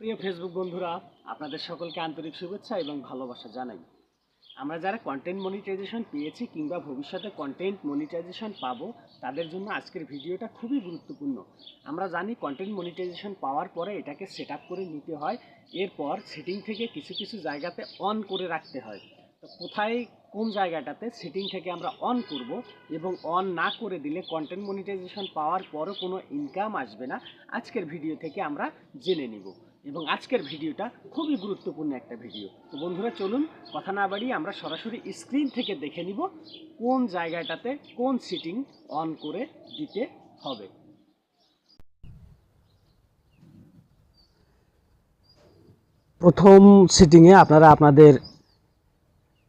প্রিয় ফেসবুক বন্ধুরা, আপনাদের সকলকে আন্তরিক শুভেচ্ছা এবং ভালোবাসা জানাই। আমরা যারা কন্টেন্ট মনিটাইজেশন পেয়েছি কিংবা ভবিষ্যতে কন্টেন্ট মনিটাইজেশন পাবো, তাদের জন্য আজকের ভিডিওটা খুবই গুরুত্বপূর্ণ। আমরা জানি কন্টেন্ট মনিটাইজেশন পাওয়ার পরে এটাকে সেট করে নিতে হয়, এরপর সেটিং থেকে কিছু কিছু জায়গাতে অন করে রাখতে হয়। তো কোথায়, কোন জায়গাটাতে সেটিং থেকে আমরা অন করব এবং অন না করে দিলে কন্টেন্ট মনিটাইজেশন পাওয়ার পরও কোনো ইনকাম আসবে না, আজকের ভিডিও থেকে আমরা জেনে নিব। এবং আজকের ভিডিওটা খুবই গুরুত্বপূর্ণ একটা ভিডিও। তো বন্ধুরা, চলুন, কথা না বাড়িয়ে আমরা সরাসরি স্ক্রিন থেকে দেখে নিব কোন জায়গাটাতে কোন সিটিং অন করে দিতে হবে। প্রথম সিটিংয়ে আপনারা আপনাদের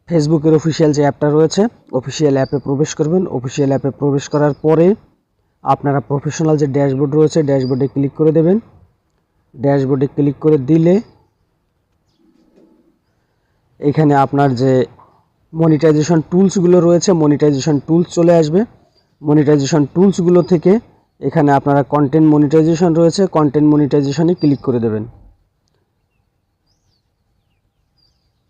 ফেসবুকের অফিসিয়াল যে অ্যাপটা রয়েছে অফিসিয়াল অ্যাপে প্রবেশ করবেন। অফিসিয়াল অ্যাপে প্রবেশ করার পরে আপনারা প্রফেশনাল যে ড্যাশবোর্ড রয়েছে ড্যাশবোর্ডে ক্লিক করে দেবেন। ড্যাশবোর্ডে ক্লিক করে দিলে এখানে আপনার যে মনিটাইজেশন টুলসগুলো রয়েছে, মনিটাইজেশন টুলস চলে আসবে। মনিটাইজেশন টুলসগুলো থেকে এখানে আপনারা কন্টেন্ট মনিটাইজেশন রয়েছে কন্টেন্ট মনিটাইজেশনে ক্লিক করে দেবেন।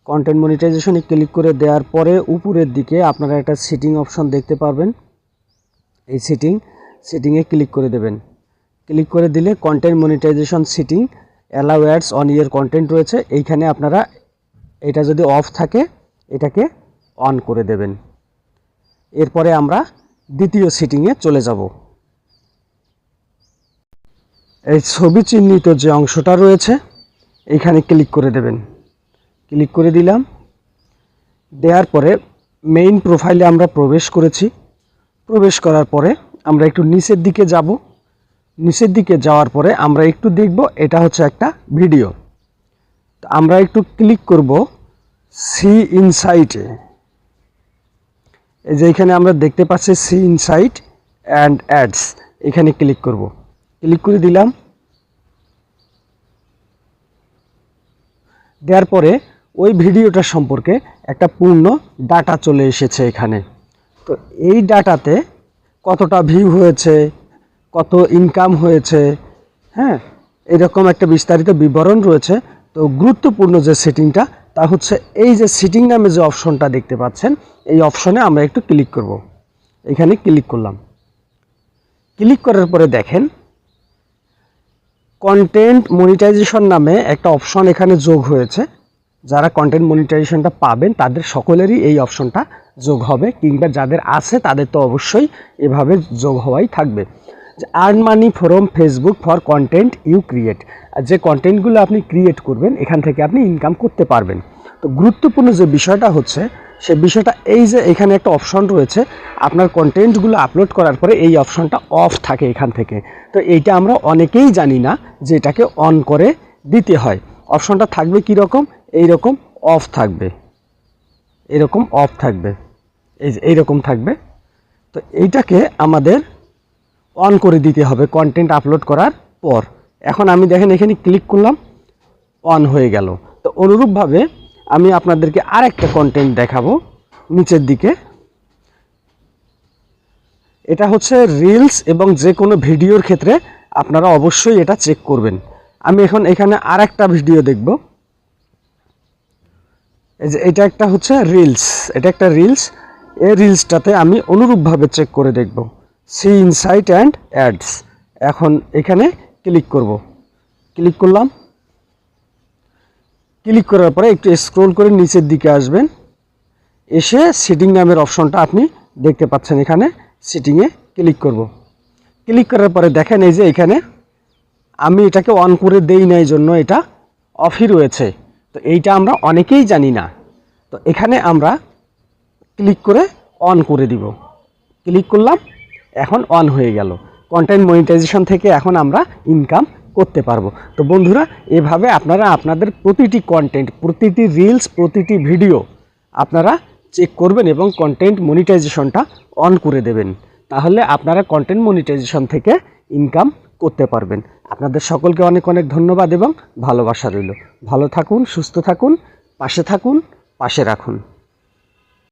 কন্টেন্ট মনিটাইজেশনে ক্লিক করে দেওয়ার পরে উপরের দিকে আপনারা একটা সিটিং অপশন দেখতে পারবেন। এই সিটিং সিটিংয়ে ক্লিক করে দেবেন। ক্লিক করে দিলে content monetisation setting allow ads on your content রয়েছে। এইখানে আপনারা এটা যদি অফ থাকে, এটাকে অন করে দেবেন। এরপরে আমরা দ্বিতীয় সিটিংয়ে চলে যাব। এই ছবি চিহ্নিত যে অংশটা রয়েছে এইখানে ক্লিক করে দেবেন। ক্লিক করে দিলাম। দেওয়ার পরে মেইন প্রোফাইলে আমরা প্রবেশ করেছি। প্রবেশ করার পরে আমরা একটু নিচের দিকে যাব। নিচের দিকে যাওয়ার পরে আমরা একটু দেখব, এটা হচ্ছে একটা ভিডিও। তো আমরা একটু ক্লিক করব সি ইনসাইটে। এই যে এখানে আমরা দেখতে পাচ্ছি সি ইনসাইট অ্যান্ড অ্যাডস, এখানে ক্লিক করব। ক্লিক করে দিলাম। দেওয়ার পরে ওই ভিডিওটা সম্পর্কে একটা পূর্ণ ডাটা চলে এসেছে এখানে। তো এই ডাটাতে কতটা ভিউ হয়েছে কত ইনকাম হয়েছে হ্যাঁ? এরকম একটা বিস্তারিত বিবরণ রয়েছে। তো গুরুত্বপূর্ণ যে সেটিংটা তা হচ্ছে এই যে সিটিং নামে যে অপশনটা দেখতে পাচ্ছেন, এই অপশনে আমরা একটু ক্লিক করব। এখানে ক্লিক করলাম। ক্লিক করার পরে দেখেন কন্টেন্ট মনিটাইজেশন নামে একটা অপশন এখানে যোগ হয়েছে। যারা কন্টেন্ট মনিটাইজেশনটা পাবেন, তাদের সকলেরই এই অপশনটা যোগ হবে, কিংবা যাদের আছে, তাদের তো অবশ্যই এভাবে যোগ হওয়াই থাকবে। Earn money from Facebook for content you create যে কন্টেন্টগুলো আপনি ক্রিয়েট করবেন, এখান থেকে আপনি ইনকাম করতে পারবেন। তো গুরুত্বপূর্ণ যে বিষয়টা হচ্ছে, সে বিষয়টা এই যে এখানে একটা অপশন রয়েছে, আপনার কন্টেন্টগুলো আপলোড করার পরে এই অপশনটা অফ থাকে এখান থেকে। তো এইটা আমরা অনেকেই জানি না যে এটাকে অন করে দিতে হয়। অপশনটা থাকবে কী রকম এইরকম অফ থাকবে। এরকম অফ থাকবে। এই যে এইরকম থাকবে। তো এইটাকে আমাদের অন করে দিতে হবে কন্টেন্ট আপলোড করার পর। এখন আমি দেখেন এখানে ক্লিক করলাম অন হয়ে গেল। তো অনুরূপভাবে আমি আপনাদেরকে আরেকটা কন্টেন্ট দেখাবো নিচের দিকে। এটা হচ্ছে রিলস এবং যে কোনো ভিডিওর ক্ষেত্রে আপনারা অবশ্যই এটা চেক করবেন। আমি এখন এখানে আর একটা ভিডিও দেখব। এই যে এটা একটা হচ্ছে রিলস এটা একটা রিলস এই রিলসটাতে আমি অনুরূপভাবে চেক করে দেখব। See insight and ads. এখন এখানে ক্লিক করব। ক্লিক করলাম। ক্লিক করার পরে একটু স্ক্রোল করে নিচের দিকে আসবেন। এসে সিটিং নামের অপশনটা আপনি দেখতে পাচ্ছেন এখানে। সিটিংয়ে ক্লিক করব। ক্লিক করার পরে দেখেন এই যে এখানে আমি এটাকে অন করে দেই নাই জন্য এটা অফই রয়েছে। তো এইটা আমরা অনেকেই জানি না। তো এখানে আমরা ক্লিক করে অন করে দিব। ক্লিক করলাম। এখন অন হয়ে গেল। কন্টেন্ট মনিটাইজেশন থেকে এখন আমরা ইনকাম করতে পারব। তো বন্ধুরা, এভাবে আপনারা আপনাদের প্রতিটি কন্টেন্ট প্রতিটি রিলস প্রতিটি ভিডিও আপনারা চেক করবেন এবং কন্টেন্ট মনিটাইজেশনটা অন করে দেবেন। তাহলে আপনারা কন্টেন্ট মনিটাইজেশন থেকে ইনকাম করতে পারবেন। আপনাদের সকলকে অনেক অনেক ধন্যবাদ এবং ভালোবাসা রইল। ভালো থাকুন, সুস্থ থাকুন, পাশে থাকুন, পাশে রাখুন।